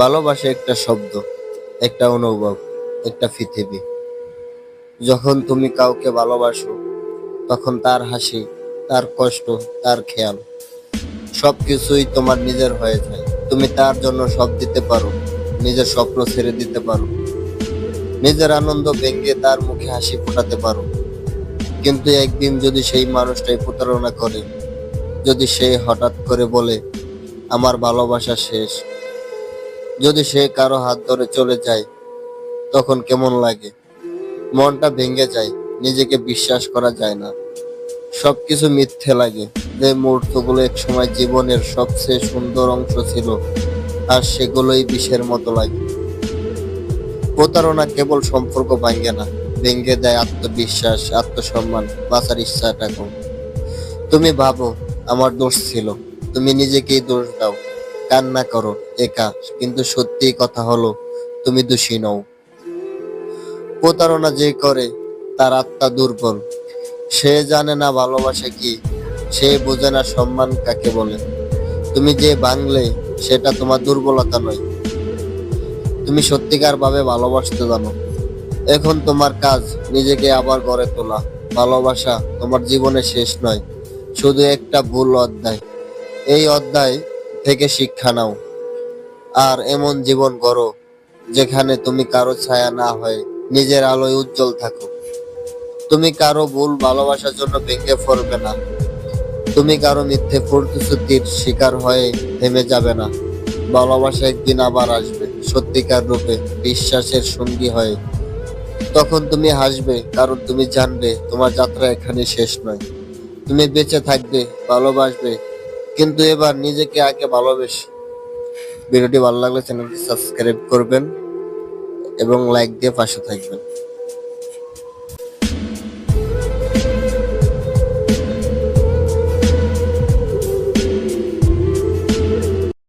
ভালোবাসা একটা শব্দ, একটা অনুভব, একটা পৃথিবী। যখন তুমি কাউকে ভালোবাসো, তখন তার হাসি, তার কষ্ট, তার খেয়াল সব কিছুই তোমার নিজের হয়ে যায়। তুমি তার জন্য সব দিতে পারো, নিজের স্বপ্ন ছেড়ে দিতে পারো, নিজের আনন্দ ভেঙে তার মুখে হাসি ফোটাতে পারো। কিন্তু একদিন যদি সেই মানুষটাই প্রতারণা করে, যদি সে হঠাৎ করে বলে, আমার ভালোবাসা শেষ যদি সে কারও হাত ধরে চলে যায়, তখন কেমন লাগে? মনটা ভেঙে যায়, নিজেকে বিশ্বাস করা যায় না। সবকিছু মিথ্যে লাগে। যে মুহূর্তগুলো এক সময় জীবনের সবচেয়ে সুন্দর অংশ ছিল, আর সেগুলোই বিষের মতো লাগে। প্রতারণা কেবল সম্পর্ক ভাঙ্গে না। ভেঙে দেয় আত্মবিশ্বাস, আত্মসম্মান, বাঁচার ইচ্ছাটা কম তুমি ভাবো, আমার দোষ ছিল। তুমি নিজেকেই দোষ দাও। কান্না করো একা কিন্তু সত্যি কথা হলো, তুমি দোষী নও। প্রতারণা যে করে, তার আত্মা দুর্বল। সে জানে না ভালোবাসা কি, সে বোঝে না সম্মান কাকে বলে। তুমি যে ভাঙলে, সেটা তোমার দুর্বলতা নয়। তুমি সত্যিকার ভাবে ভালোবাসতে জানো। এখন তোমার কাজ, নিজেকে আবার গড়ে তোলা। ভালোবাসা তোমার জীবনে শেষ নয়, শুধু একটা ভুল অধ্যায়। এই অধ্যায় থেকে শিক্ষা নাও। আর এমন জীবন গড়ো, যেখানে তুমি কারও ছায়া না হয়ে নিজের আলোয় উজ্জ্বল থাকো। তুমি কারও ভুল ভালোবাসার জন্য ভেঙে পড়বে না। তুমি কারও মিথ্যে প্রতিশ্রুতির শিকার হয়ে থেমে যাবে না। ভালোবাসা একদিন আবার আসবে, সত্যিকার রূপে বিশ্বাসের সঙ্গী হয়ে। তখন তুমি হাসবে, কারণ তুমি জানবে তোমার যাত্রা এখানে শেষ নয়। তুমি বেঁচে থাকবে, ভালোবাসবে কিন্তু এবার নিজেকে আগে ভালোবেসে। ভিডিওটি ভালো লাগলে চ্যানেলটি সাবস্ক্রাইব করবেন এবং লাইক দিয়ে পাশে থাকবেন।